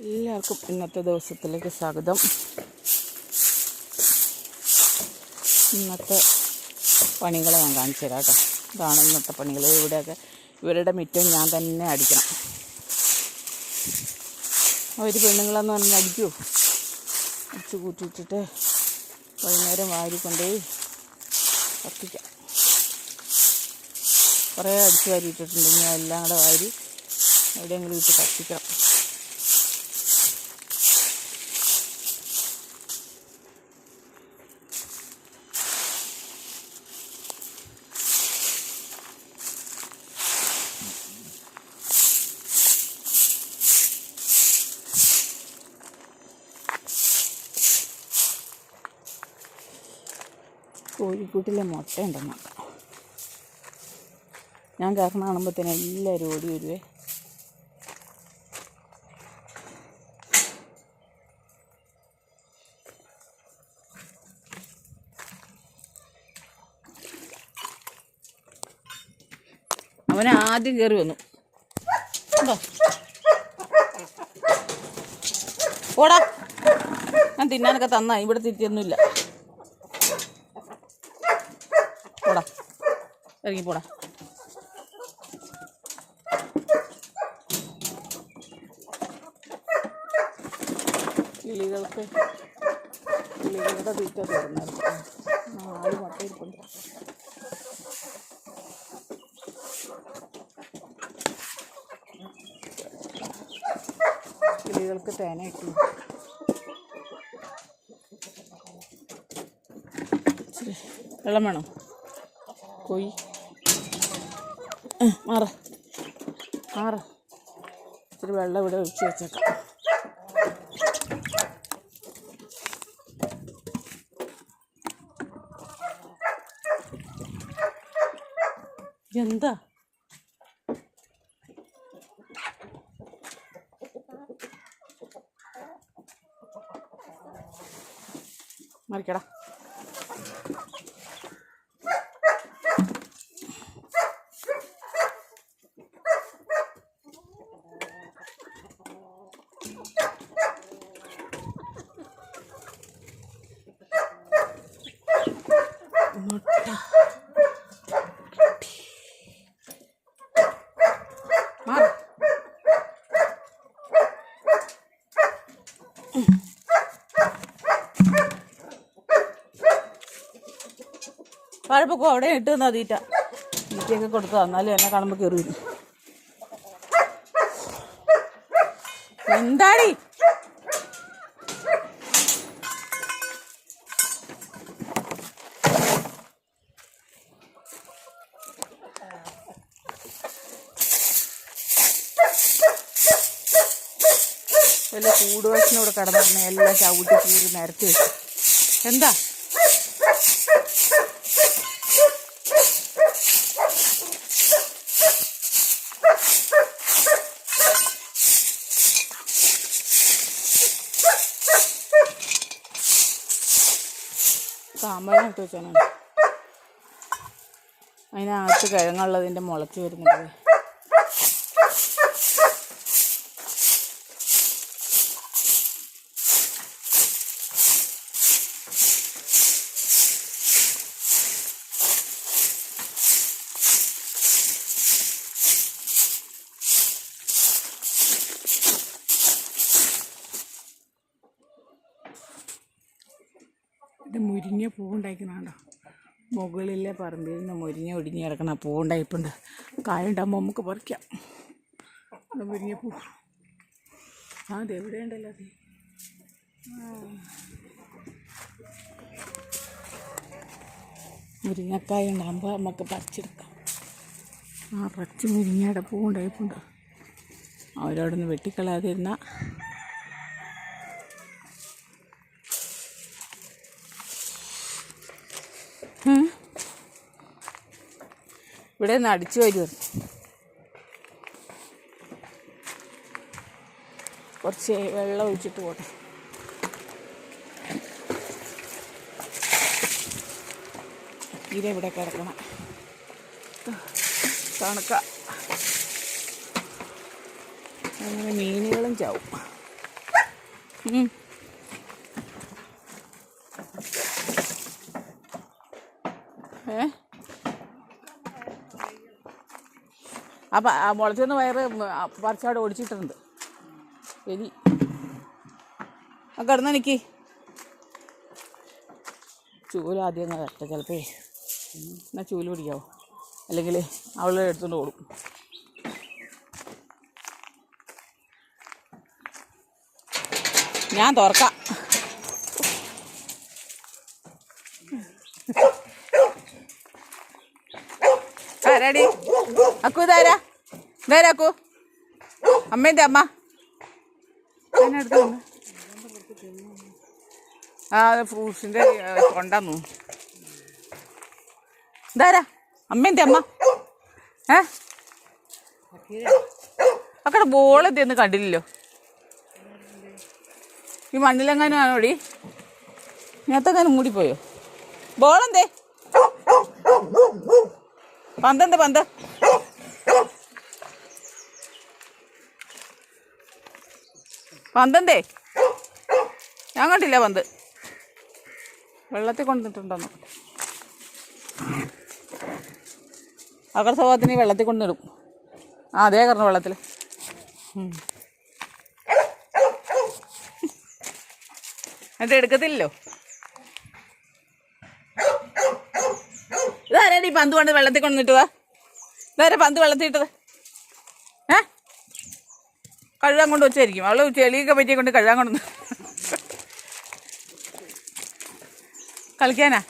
എല്ലാവർക്കും ഇന്നത്തെ ദിവസത്തിലേക്ക് സ്വാഗതം. ഇന്നത്തെ പണികളെ ഞാൻ കാണിച്ചു തരാം കേട്ടോ. ഇതാണ് ഇന്നത്തെ പണികൾ ഇവിടെയൊക്കെ ഇവരുടെ മിറ്റം ഞാൻ തന്നെ അടിക്കണം. അവർ പെണ്ണുങ്ങളെന്ന് പറഞ്ഞാൽ അടിക്കുമോ അടിച്ചു കൂട്ടിയിട്ടിട്ട് വൈകുന്നേരം വാരിക്കൊണ്ടേ കത്തിക്കാം. കുറേ അടിച്ചു വാരിയിട്ടിട്ടുണ്ടെങ്കിൽ എല്ലാം കൂടെ വാരി എവിടെയെങ്കിലും ഇട്ട് കത്തിക്കണം കോഴിക്കൂട്ടിലെ മുട്ട ഉണ്ടെന്ന് ഞാൻ കാരണം കാണുമ്പോഴത്തേനും എല്ലാവരും ഓടി വരുവേ. അവൻ ആദ്യം കയറി വന്നു. ഓടാ. ഞാൻ തിന്നാനൊക്കെ തന്നാ. ഇവിടെ തിരിച്ചൊന്നുമില്ല. ഇറങ്ങി പോടാ കിളികൾക്ക് കിളികളുടെ തീറ്റ നാല് മുട്ട ഇരിപ്പുണ്ട്. കിളികൾക്ക് തേന ഇച്ചിരി വെള്ളം വേണോ? പോയി. മാറ. മാറ. ഇത്തിരി വെള്ളം ഇവിടെ ഒഴിച്ച് വെച്ചേക്കാം. എന്താ മറിക്കടാ മുട്ട മാറ് പഴപ്പൊക്കെ അവിടെ ഇട്ട് തന്നാ തീറ്റ. തീറ്റയൊക്കെ കൊടുത്തു. തന്നാലും എന്നെ കാണുമ്പോൾ കയറി എന്താടി? വല്ല കൂടുവശനോട് കടന്നിരുന്ന എല്ലാം ചവിട്ടി കീറി നിരത്തി വെച്ചു. എന്താ? താമ്പഴം ഇട്ട് വെച്ചാണ് അതിനകത്ത് കിഴങ്ങുള്ളതിന്റെ മുളച്ച് വരുന്നുണ്ട് ഇത് മുരിഞ്ഞ പൂവുണ്ടായിക്കണോ മുകളിലെ പറമ്പിൽ നിന്ന് മുരിഞ്ഞ ഒടിഞ്ഞ് കിടക്കണ പൂവുണ്ടായിപ്പുണ്ട്. കായുണ്ടാകുമ്പോൾ നമുക്ക് പറിക്കാം. അത് മുരിഞ്ഞ പൂ. ആ അത് എവിടെയുണ്ടല്ലോ അത്? മുരിങ്ങക്കായ ഉണ്ടാകുമ്പോൾ നമുക്ക് പറിച്ചെടുക്കാം. നിറച്ച് മുരിങ്ങയുടെ പൂവുണ്ടായിപ്പുണ്ട്. അവരവിടെ നിന്ന് ഉം. ഇവിടെ നിന്ന് അടിച്ചു വരുമെന്ന് കുറച്ച് വെള്ളം ഒഴിച്ചിട്ട് പോട്ടെ. ഇത് ഇവിടെ കിടക്കണം. തണുക്ക. അങ്ങനെ മീനുകളും ചാവും ഉം. ഏ അപ്പം മുളച്ചെന്ന് വയറ് പറിച്ചാട് ഓടിച്ചിട്ടുണ്ട് എലി. ആ കിടന്ന എനിക്ക് ചൂൽ ആദ്യം അങ്ങ് കറക്റ്റ് ചിലപ്പോ. എന്നാൽ ചൂൽ പിടിക്കാവോ? അല്ലെങ്കിൽ അവൾ എടുത്തുകൊണ്ട് ഓടും. ഞാൻ തുറക്കാം. ആരാടി അക്കു ഇതാരാ ഇതാരാ അമ്മേന്റെ അമ്മ. ആ ഫ്രൂട്ട്സിന്റെ കൊണ്ടാന്നു ഇതാരാ? അമ്മേന്റെ അമ്മ. ഏ? അക്കടെ ബോൾ കണ്ടില്ലല്ലോ. ഈ മണ്ണിലെങ്ങാനും ആണോടി ഇങ്ങനത്തെങ്ങാനും മൂടിപ്പോയോ ബോളെന്തേ പന്തെന്ത് പന്ത്? പന്തെന്തേ? ഞാൻ കണ്ടില്ല പന്ത്. വെള്ളത്തിൽ കൊണ്ടിട്ടുണ്ടോന്ന്. അകർ സ്വഭാവത്തിന് വെള്ളത്തിൽ കൊണ്ടിടും. ആ അതേ കാരണം വെള്ളത്തിൽ. എന്നിട്ട് എടുക്കത്തില്ലല്ലോ? ഇതാരാണ് ഈ പന്ത് കൊണ്ട് വെള്ളത്തിൽ കൊണ്ടിട്ടതാ ഇതാരാ പന്ത് വെള്ളത്തിൽ ഇട്ടത്? ഏ? കഴുകാൻ കൊണ്ട് വെച്ചായിരിക്കും. അവൾ ചെളിയൊക്കെ പറ്റിയെ കൊണ്ട് കഴുകാൻ കൊണ്ടു കളിക്കാനാ?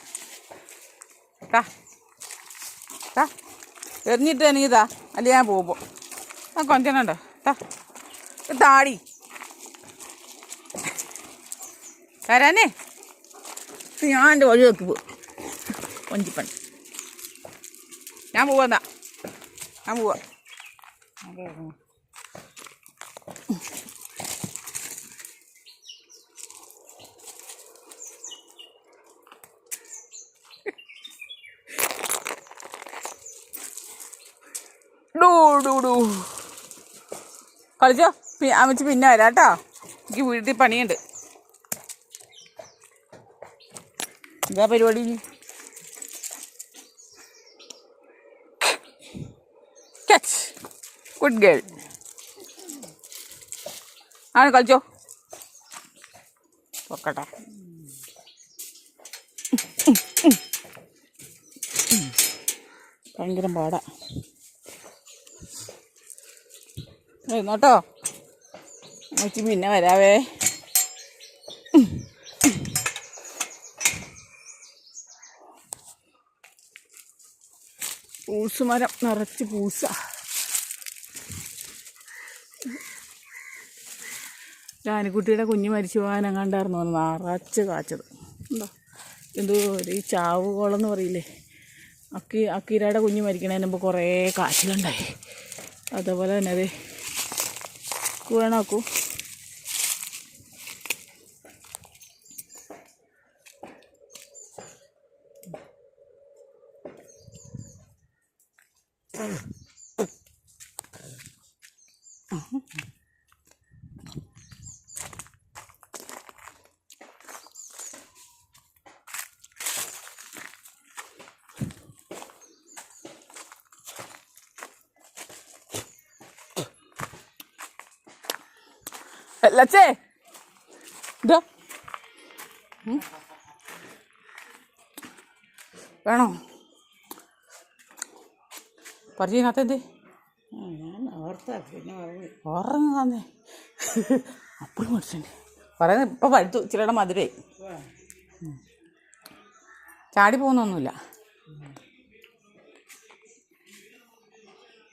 താ താ എറിഞ്ഞിട്ട് എനിക്ക് താ അല്ല ഞാൻ പോകുമ്പോൾ ആ കൊഞ്ചനുണ്ടോ താ താടി. തരാനേ ഞാൻ എന്റെ വഴി നോക്കി പോകും കൊഞ്ചിപ്പൺ ഞാൻ പോവാ ഞാൻ പോവാ. ഡൂ ഡൂ ഡൂ. കളിച്ചോ? അമ്മച്ചി പിന്നെ വരാം കേട്ടോ. എനിക്ക് വീട്ടിൽ പണിയുണ്ട്. എന്താ പരിപാടി ഗുഡ് ഗേൾ ആണ് കളിച്ചോ. പൊക്കട്ടെ. ഭയങ്കര പാടാ. നോട്ടോ. അമ്മച്ചി പിന്നെ വരാവേ. പൂസ് മരം നിറച്ച് പൂസ. ജാനിക്കുട്ടിയുടെ കുഞ്ഞ് മരിച്ചു എങ്ങാണ്ടായിരുന്നു തോന്നുന്നു നിറച്ച് കാച്ചത്. എന്താ? എന്തോ ഒരു ഈ ചാവ് കോളെന്ന് പറയില്ലേ? അക്കി അക്കീരയുടെ കുഞ്ഞ് മരിക്കണതിന് മുമ്പ് കുറേ കാച്ചിലുണ്ടായി. അതേപോലെ തന്നെ അത് വേണാക്കൂ ലച്ചേ. ഇതോ. വേണോ? പറഞ്ഞതിനകത്ത് എന്ത്? ഉറങ്ങ തന്നെ അപ്പോഴും മനുഷ്യൻ പറയുന്നത് ഇപ്പം പഴുത്തു ചിലയുടെ മധുരേ ചാടി പോകുന്നൊന്നുമില്ല.